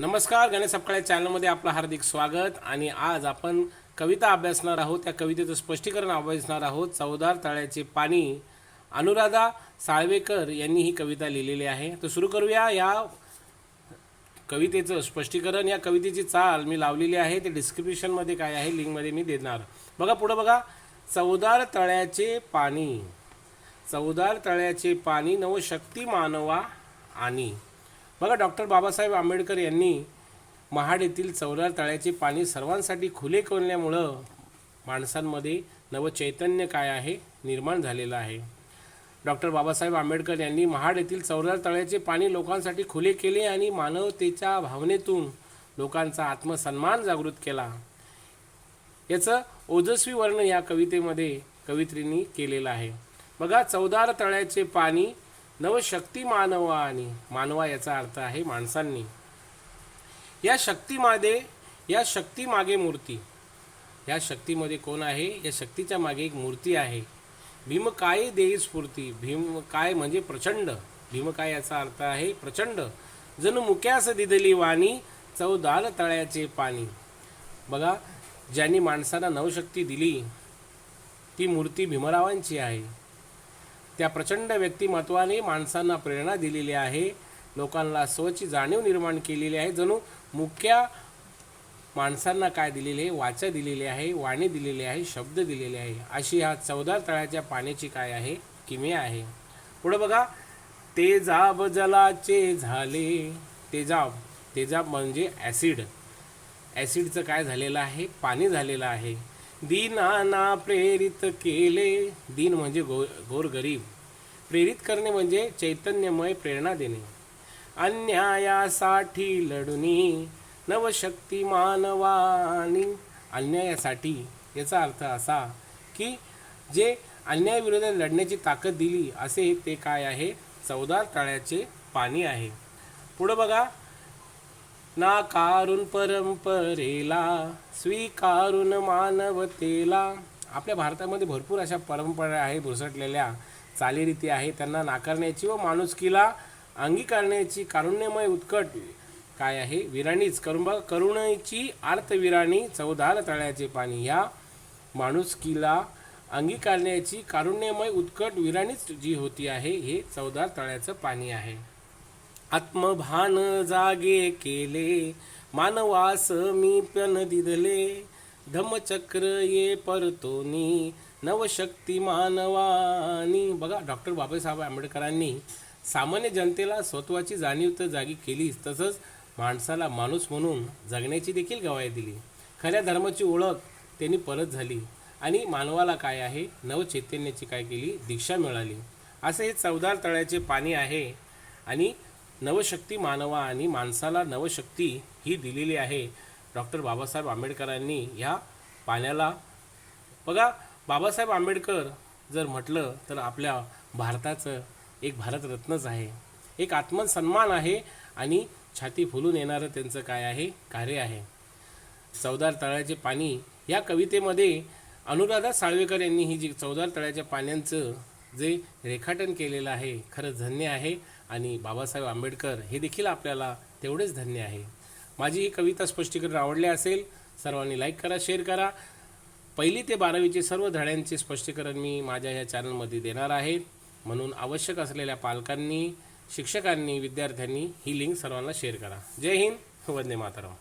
नमस्कार गणेश सपकाळे चॅनलमध्ये आपलं हार्दिक स्वागत. आणि आज आपण कविता अभ्यासणार आहोत. त्या कवितेचं स्पष्टीकरण अभ्यासणार आहोत. चौदार तळ्याचे पाणी. अनुराधा साळवेकर यांनी ही कविता लिहिलेली आहे. तर सुरू करूया या कवितेचं स्पष्टीकरण. या कवितेची चाल मी लावलेली आहे. ते डिस्क्रिप्शनमध्ये काय आहे लिंकमध्ये मी देणार. बघा पुढं बघा. चौदार तळ्याचे पाणी. चौदार तळ्याचे पाणी नवशक्ती मानवा आणि. बघा डॉक्टर बाबासाहेब आंबेडकर यांनी महाड येथील चौदार तळ्याचे पाणी सर्वांसाठी खुले करण्यामुळं माणसांमध्ये नवचैतन्य काय आहे निर्माण झालेलं आहे. डॉक्टर बाबासाहेब आंबेडकर यांनी महाड येथील चौदार तळ्याचे पाणी लोकांसाठी खुले केले आणि मानवतेच्या भावनेतून लोकांचा आत्मसन्मान जागृत केला. याचं ओजस्वी वर्णन या कवितेमध्ये कवित्रींनी केलेलं आहे. बघा चौदार तळ्याचे पाणी नवशक्ती मानवा आणि मानवा याचा अर्थ आहे माणसांनी. या शक्तीमध्ये या शक्तीमागे मूर्ती. या शक्तीमध्ये कोण आहे? या शक्तीच्या मागे एक मूर्ती आहे. भीम काय देई स्फूर्ती? भीम काय म्हणजे प्रचंड. भीम काय याचा अर्थ आहे प्रचंड. जणू मुक्यास दिदली वाणी चौदार तळ्याचे पाणी. बघा ज्यांनी माणसाला नवशक्ती दिली ती मूर्ती भीमरावांची आहे. त्या प्रचंड व्यक्तिमत्वाने माणसांना प्रेरणा दिलेली आहे. लोकांना स्वची जाणीव निर्माण केलेली आहे. जणू मुख्या माणसांना काय दिलेले आहे? वाचा दिलेली आहे वाणी दिलेली आहे शब्द दिलेले आहे. अशी ह्या चौदार तळ्याच्या पाण्याची काय आहे? किमिया आहे. पुढं बघा. तेजाब जलाचे झाले. तेजाब तेजाब म्हणजे ॲसिड. ॲसिडचं काय झालेलं आहे? पाणी झालेलं आहे. दीनाना प्रेरित केले. दीन म्हणजे गो गोरगरीब प्रेरित करणे म्हणजे चैतन्यमय प्रेरणा देणे. अन्यायासाठी लढणी नवशक्ती मानवानी. अन्यायासाठी याचा अर्थ असा की जे अन्यायाविरोधात लढण्याची ताकद दिली असे ते काय आहे? चौदार तळ्याचे पाणी आहे. पुढं बघा. नाकारून परंपरेला स्वीकारून मानवतेला. आपल्या भारतामध्ये भरपूर अशा परंपरा आहे भुसटलेल्या चालीरीती आहे त्यांना नाकारण्याची व माणुसकीला अंगीकारण्याची कारुण्यमय उत्कट काय आहे? विराणीच. करून करुणेची आर्तविराणी चौदार तळ्याचे पाणी. ह्या माणुसकीला अंगीकारण्याची कारुण्यमय उत्कट विराणीच जी होती आहे हे चौदार तळ्याचं पाणी आहे. आत्मभान जागे केले. मानवास मी पण दिदले. धम्मचक्र ये परतोनी. नवशक्ती मानवानी. बघा डॉक्टर बाबासाहेब आंबेडकरांनी सामान्य जनतेला स्वत्वाची जाणीव तर जागी केलीच. तसंच माणसाला माणूस म्हणून जगण्याची देखील गवाही दिली. खऱ्या धर्माची ओळख त्यांनी परत झाली. आणि मानवाला काय आहे? नवचैतन्याची काय केली? दीक्षा मिळाली. असे हे चौदार तळ्याचे पाणी आहे. आणि नवशक्ती मानवा आणि माणसाला नवशक्ती ही दिलेली आहे. डॉक्टर बाबासाहेब आंबेडकरांनी ह्या पाण्याला बघा बाबासाहेब आंबेडकर जर म्हटलं तर आपल्या भारताचं एक भारतरत्नच आहे. एक आत्मसन्मान आहे आणि छाती फुलून येणारं त्यांचं काय आहे? कार्य आहे. चौदार तळ्याचे पाणी या कवितेमध्ये अनुराधा साळवेकर यांनी ही जी चौदार तळ्याच्या पाण्यांचं जे रेखाटन केलेलं आहे खरंच धन्य आहे. आणि बाबासाहेब आंबेडकर हे देखील आपल्याला तेवढेच धन्य आहे. माझी ही कविता स्पष्टीकरण आवडले असेल सर्वांनी लाईक करा शेअर करा. पहिली ते बारावीचे सर्व धड्यांचे स्पष्टीकरण मी माझ्या या चॅनलमध्ये देणार आहे. म्हणून आवश्यक असलेल्या पालकांनी शिक्षकांनी विद्यार्थ्यांनी ही लिंक सर्वांना शेअर करा. जय हिंद वंदे मातरम.